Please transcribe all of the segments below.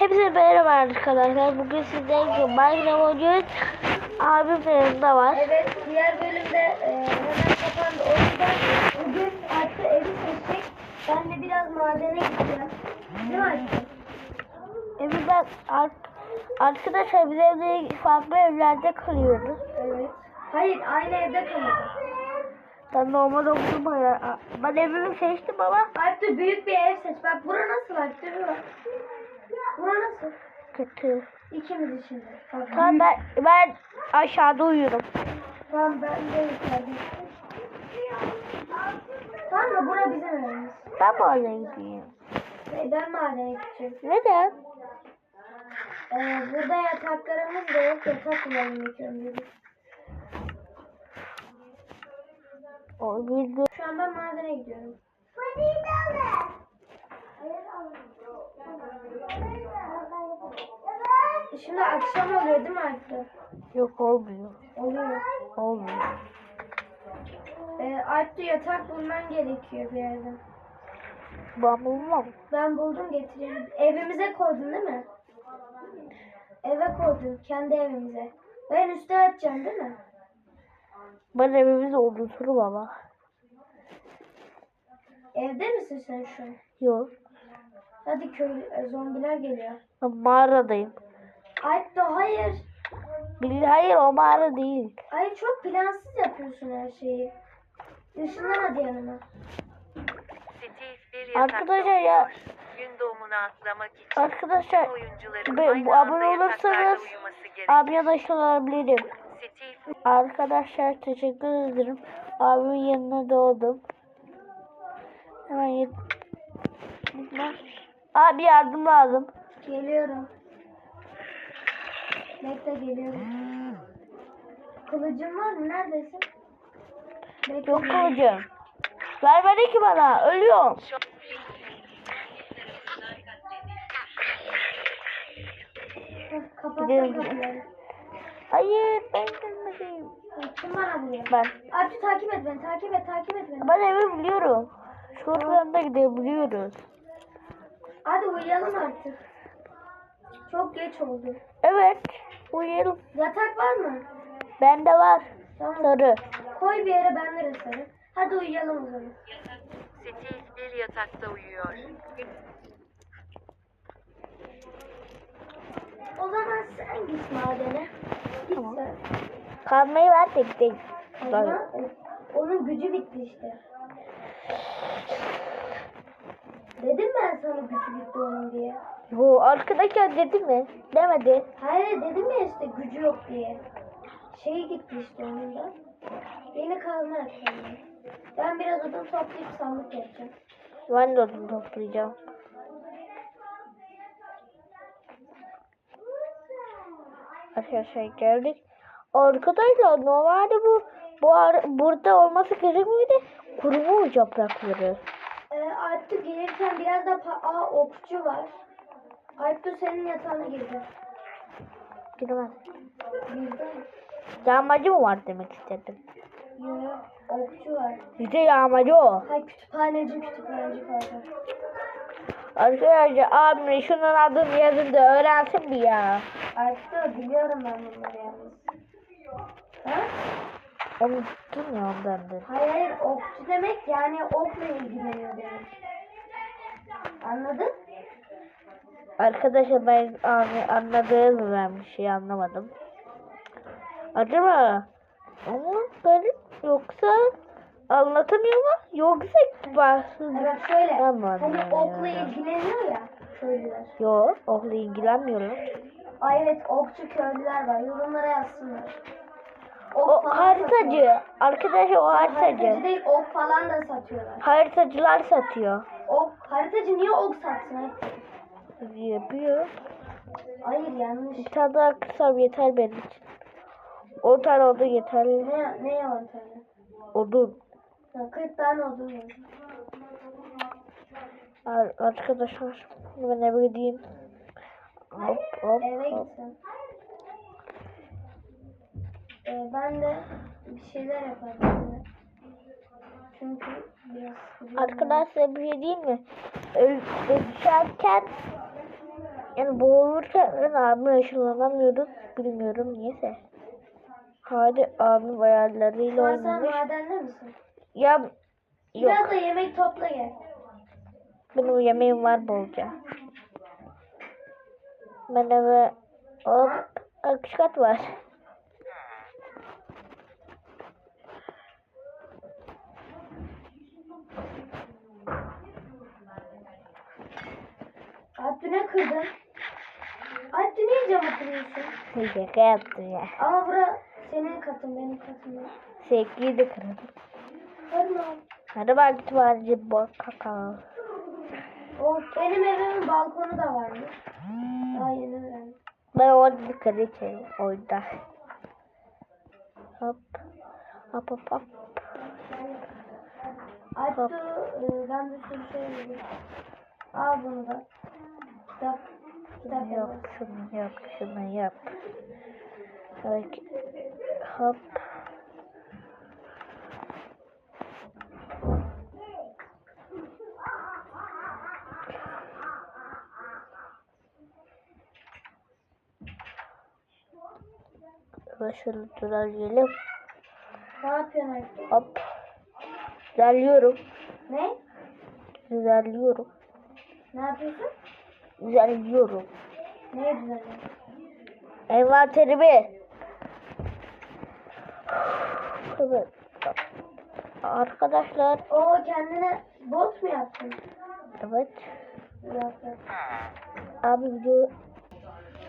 Hepinize merhaba arkadaşlar. Bugün sizlerle Minecraft oynuyoruz. Abim de yanında var. Evet, diğer bölümde e, hemen kapandı. O yüzden bugün artık evi seçecek. Ben de biraz madene gideceğim. Değil mi? Evi ben ar- arkadaşlar biz evde farklı evlerde kalıyoruz. Evet. Hayır, aynı evde kalacağız. Ben normal okudum ya. Ben evimi seçtim ama Alp de büyük bir ev seç. Bak bura nasıl Alp. Bura nasıl? kötü. İkimiz için de. Tamam ben, ben aşağıda uyuyorum. Tamam ben de yukarıda. Tamam mı? Bura bizim evimiz. Ben mi oraya gideyim? E, ben madene gideceğim. Neden? Ee, burada yataklarımız da yok. Yatak kullanmak istiyorum. O. Şu an ben madene gidiyorum. Şimdi akşam oluyor değil mi Alp'te? Yok olmuyor. Oluyor. Olmuyor. Ee, Alp'te yatak bulman gerekiyor bir yerden. Ben bulmam. Ben buldum getireyim. Evimize koydun değil mi? Eve koydun. Kendi evimize. Ben üstte atacağım değil mi? Ben evimizi unuturum ama. Evde misin sen şu an? Yok. Hadi köy e, zombiler geliyor. Ben mağaradayım. Alp de hayır. Bil hayır o mağara değil. Ay çok plansız yapıyorsun her şeyi. Işınlan hadi yanıma. Steve bir yatakta Arkadaşlar ya uyuyor. Gün doğumuna atlamak için arkadaşlar oyuncuların be- aynı bu anda abone yataklarda olursanız uyuması gerekir. abiye daş olabilirim. Steve Arkadaşlar teşekkür ederim. Abimin yanına doğdum. Hemen yet- Abi yardım lazım. Geliyorum. Bekle geliyorum. Kılıcın var mı? Neredesin? Bekle. Yok kılıcım. Vermedi ki bana. Ölüyorum. Kapattım kapıları. Hayır ben gelmedim. Kim bana vuruyor? Ben. Alpçı takip et beni. Takip et. Takip et beni. Ben evi biliyorum. Şuradan da gidebiliyoruz. Hadi uyuyalım artık. Çok geç oldu. Evet. Uyuyalım. Yatak var mı? Bende var. Tamam. Sarı. Koy bir yere ben de sarı. Hadi uyuyalım o zaman. Steve bir yatakta uyuyor. O zaman sen git madene. Git Tamam. sen. Kalmayı ver gidelim. Ama onun gücü bitti işte. Dedim ben sana gücü bitti onun diye. Bu arkadaşlar dedi mi? Demedi. Hayır dedim ya işte gücü yok diye. Şey gitti işte onun da. Yeni kazma yapacağım ben. Biraz odun toplayıp sandık yapacağım. Ben de odun toplayacağım. Arkadaşlar geldik. Arkadaşlar normalde bu bu burada olması gerekmiyordu. Kurumuş yaprakları. Alptu gelirken biraz da pa- Aa, okçu var. Alptu senin yatağına girdi. Girmez. Girdi. Yağmacı mı var demek istedim. Yok. Okçu var. İşte yağmacı o. Hay kütüphaneci kütüphaneci pardon. Arkadaşlar abim şunun adını yazın da öğrensin bir ya. Alptu biliyorum ben bunları yalnız. Ha? Unuttum ya ondan da. Hayır hayır okçu demek yani okla ilgileniyor demek. Anladın? Arkadaşlar ben anladığım ben bir şey anlamadım. Acaba ama garip yoksa anlatamıyor mu? Yoksa bahsediyor. Evet şöyle. Hani okla ilgileniyor ya köylüler. Yok, okla ilgilenmiyorlar. Ay evet okçu köylüler var. Yorumlara yazsınlar. O falan haritacı. Arkadaşlar o Haritacı haritacı. değil ok falan da satıyorlar. Haritacılar satıyor. Ok, haritacı niye ok satsın? Yapıyor. Hayır yanlış. Bir tane daha kırsam yeter benim için. O tane oldu yeterli. Ne, ne yalan tane? Odun. Ha, 40 tane odun. Ar- Arkadaşlar ben eve gideyim. Hop hop Eve gitsin. Ee, ben de bir şeyler yaparım. Çünkü biraz. Arkadaşlar bir şey diyeyim mi? Öl- Düşerken Yani boğulurken ben abime ışınlanamıyordum. Bilmiyorum niyeyse. Hadi abim ayarlarıyla an sen oynamış. madende misin? Ya yok. Biraz da yemek topla gel. Benim yemeğim var bolca. Ben eve hop akış kat var. Abdü ne kırdın? Abdü niye camı kırıyorsun? Şaka yaptım ya. Ama bura senin katın benim katım. değil. Sekiyi de kırdım. Kırma. Hadi bak kütüphaneci bak kaka. O benim evimin balkonu da varmış. Daha yeni öğrendim. Ben orada dikkat edeceğim oyunda. Hop. Hop hop hop. Abdü e, ben bir sürü şey yedim. Al bunu da. Kitap. Kitap yok. şunu yap şunu yap. Bak. Hop. Şöyle duralım. Ne yapıyorsun? Hop. Düzenliyorum. Ne? Düzenliyorum. Ne yapıyorsun? Düzenliyorum. Neye düzenliyorsun? Envanterimi. Evet. Arkadaşlar. Oo kendine bot mu yaptın? Evet. Yaptın. Abi video.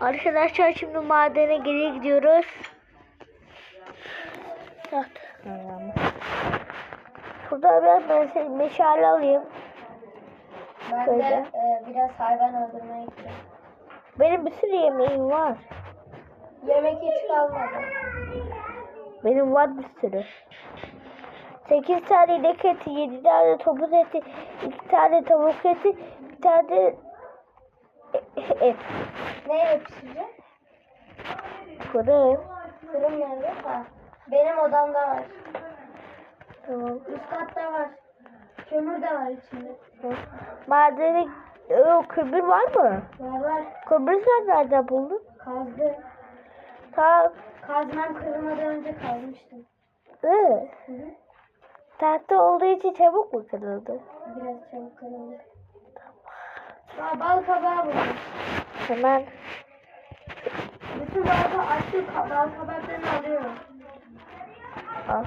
Arkadaşlar şimdi madene geriye gidiyoruz. Şurada ben, ben seni meşale alayım. Ben Şöyle. de e, biraz hayvan öldürmeye gittim. Benim bir sürü yemeğim var. Yemek hiç kalmadı. Benim var bir sürü. 8 tane inek eti, 7 tane topuz eti, 2 tane tavuk eti, bir tane e- et. Neyle pişirecek? Fırın. Fırın nerede? Ha. Benim odamda var. Tamam. Üst katta var. Kömür de var içinde. Madeni o kömür var mı? Var var. Kömür sen nereden buldun? Kazdı. Ta Kazmam kırılmadan önce kazmıştım. Hı hı. tahta olduğu için çabuk mu kırıldı? Biraz çabuk kırıldı. Aa, bal kabağı buldum. Hemen Bütün bal kabağı açtım. Bal kabaklarını alıyorum. al.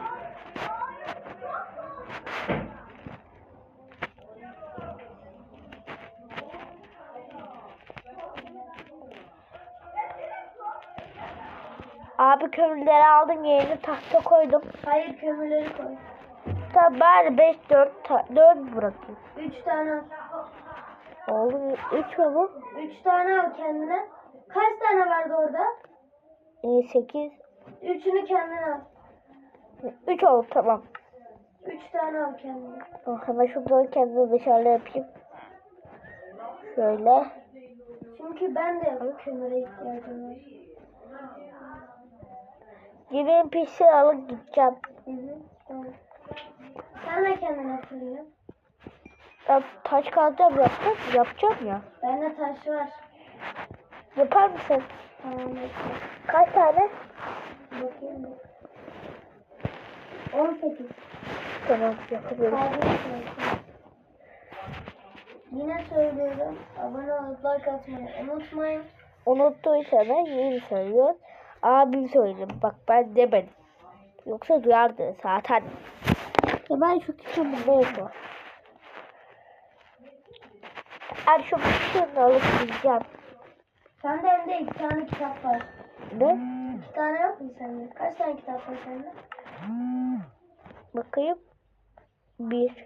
Abi kömürleri aldım yerine tahta koydum. Hayır kömürleri koy. Tamam bari 5 4 4 bırakayım. Üç tane al. Oldu 3 mü bu? Üç tane al kendine. Kaç tane vardı orada? 8 Üçünü kendine al. 3 oldu tamam. Üç tane al kendine. Oh, hemen şuradan kendime dışarıda yapayım. Şöyle. Çünkü ben de kömüre ihtiyacım var. Yemeğin pişsin alıp gideceğim. Hı hı. Tamam. Sen de kendine yap. Ya, taş kalacağım yapacağım, yapacağım ya. Bende taş var. Yapar mısın? Tamam bekle. Kaç tane? Bakayım bir. 18. Tamam yapabilirim. Kalbim söylüyorum. Yine söylüyorum. Abone olup like atmayı unutmayın. Unuttuysa da yeni söylüyor. Abim söyledi. Bak ben demedim. Yoksa duyardı zaten. Ya ben şu kitabı yapayım? Ben şu kitabı alıp gideceğim. Sende hem de iki tane kitap var. Ne? İki tane yok mu sende? Kaç tane kitap var sende? Bakayım. Bir.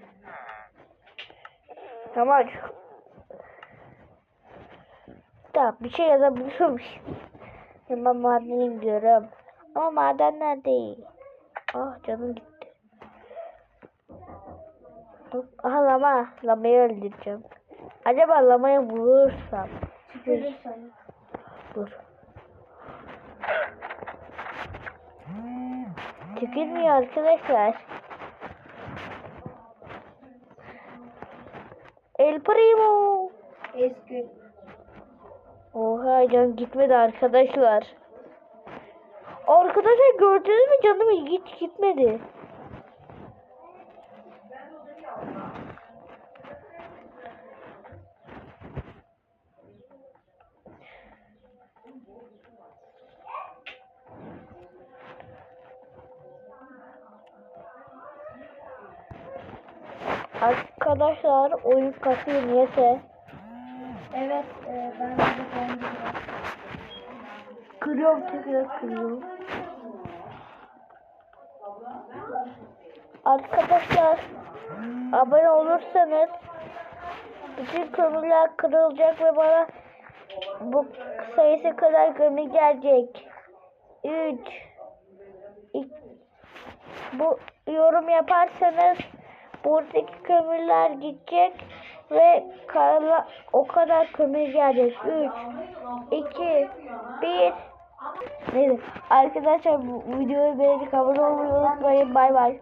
Tamam. Tamam bir şey yazabiliyormuş. Ben madene gidiyorum. Ama madenler değil. Ah canım gitti. Aha lama. Lamayı öldüreceğim. Acaba lamayı bulursam. Sana. Dur. Tükürmüyor arkadaşlar. El primo. Eski. Ay can gitmedi arkadaşlar. Arkadaşlar gördünüz mü canım hiç gitmedi. Arkadaşlar oyun kasıyor niyeyse. Evet e, ben de ben de. Kırıyorum tekrar kırıyorum. Arkadaşlar abone olursanız bütün kömürler kırılacak ve bana bu sayısı kadar kömür gelecek. 3 Bu yorum yaparsanız buradaki kömürler gidecek ve kara, o kadar kömür gelecek. 3 2 1 Neyse arkadaşlar bu videoyu beğenip abone olmayı unutmayın. Bay bay.